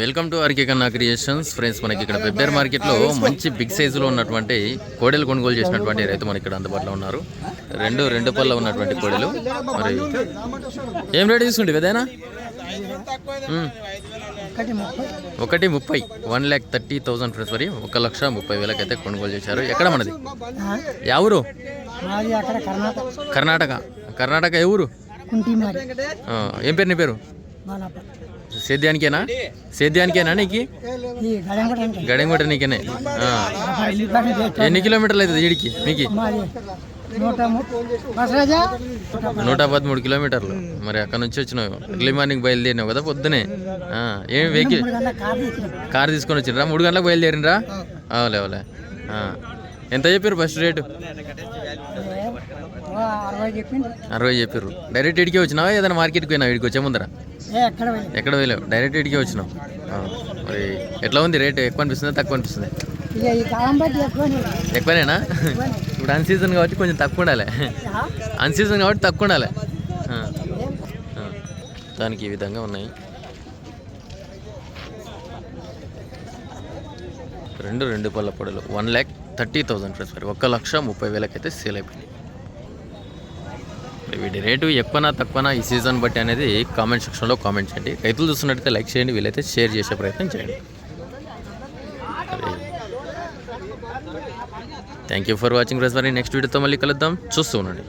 Welcome to RK Kanna creations. Friends మనకి ఇక్కడ వెబ్బేర్ మార్కెట్లో మంచి బిగ్ సైజులో ఉన్నటువంటి కోడెలు కొనుగోలు చేసినటువంటి రైతు మనకి ఇక్కడ అందుబాటులో ఉన్నారు. రెండు రెండు పళ్ళ ఉన్నటువంటి కోడెలు. మరి ఏం రేట్ తీసుకుంటే ఏదైనా ఒకటి ముప్పై. One lakh thirty thousand friends మరి ఒక లక్ష ముప్పై వేలకి అయితే కొనుగోలు చేశారు. ఎక్కడ మనది? అక్కడ కర్ణాటక. కర్ణాటక. కర్ణాటక ఏ పేరు నీ పేరు? సేద్యానికేనా? సేద్యానికేనా నీకు? గడింగుంట నీకేనే. ఎన్ని కిలోమీటర్లు అవుతుంది ఈడికి మీకు? నూట పదమూడు కిలోమీటర్లు. మరి అక్కడ నుంచి వచ్చినావు. ఎర్లీ మార్నింగ్ బయలుదేరినావు కదా పొద్దునే. ఆ, ఏం వెహికల్? కార్ తీసుకొని వచ్చిండ్రా? మూడు గంటలకు బయలుదేరినరా అవలే అవలే. ఆ. ఎంత చెప్పారు ఫస్ట్ రేటు? అరవై చెప్పారు డైరెక్ట్ ఇడికే వచ్చినావా? ఏదైనా మార్కెట్కి పోయినావు? ఇడికి వచ్చే ముందర? ఎక్కడ పోయలేవు. డైరెక్ట్ ఇడికే వచ్చినావు. మరి ఎట్లా ఉంది రేట్ ఎక్కువ అనిపిస్తుందా? తక్కువ అనిపిస్తుంది? ఎక్కువనేనా? ఇప్పుడు అన్ సీజన్ కాబట్టి కొంచెం తక్కువ ఉండాలి. అన్ సీజన్ కాబట్టి తక్కువ ఉండాలి. దానికి ఈ విధంగా ఉన్నాయి. రెండు రెండు పళ్ళ పొడలు. One lakh thirty thousand friends మరి ఒక్క లక్ష ముప్పై వేలకైతే సేల్ అయిపోయింది వీటి రేటు ఎక్కువనా తక్కువనా ఈ సీజన్ బట్టి అనేది కామెంట్ సెక్షన్లో కామెంట్ చేయండి. రైతులు చూస్తున్నట్టయితే లైక్ చేయండి వీలైతే షేర్ చేసే ప్రయత్నం చేయండి. Thank you for watching friends మరి నెక్స్ట్ వీడియోతో మళ్ళీ కలుద్దాం. చూస్తూ ఉండండి.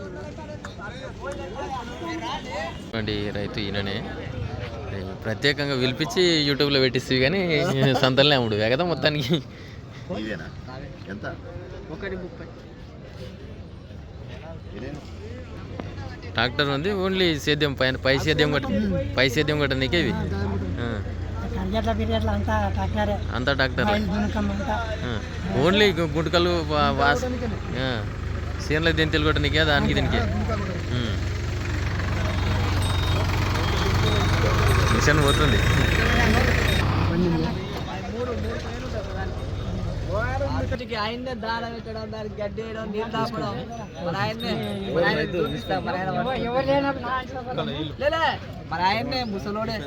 అండి రైతు ఈయననే. ప్రత్యేకంగా పిలిపించి యూట్యూబ్లో పెట్టిస్తే కానీ సంతలనే అమ్ముడు కదా మొత్తానికి? ఎంత? ట్రాక్టర్ ఉంది ఓన్లీ సేద్యం పైన పై సేద్యం కొట్ట పై సేద్యం కొట్ట నీకే ఇవి అంతా ట్రాక్టరే. ఓన్లీ గుంటకలు సీన్ల దీని కొట్ట నీకే దానికి. దీనికి. మిషన్ పోతుంది. ఆయన్నే దాన పెట్టడం దానికి గడ్డి వేయడం నీళ్ళు తాపడం. మన ఆయన్నే మన ఆయన చూపిస్తాం మన ఆయన లేలే మన ఆయన్నే ముసలోడే.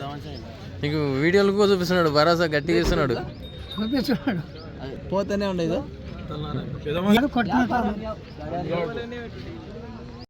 నీకు వీడియోలు కూడా చూపిస్తున్నాడు భరోసా గట్టిగా ఇస్తున్నాడు. చూపిస్తున్నాడు. పోతూనే ఉండేది కొట్టుకుంటాడు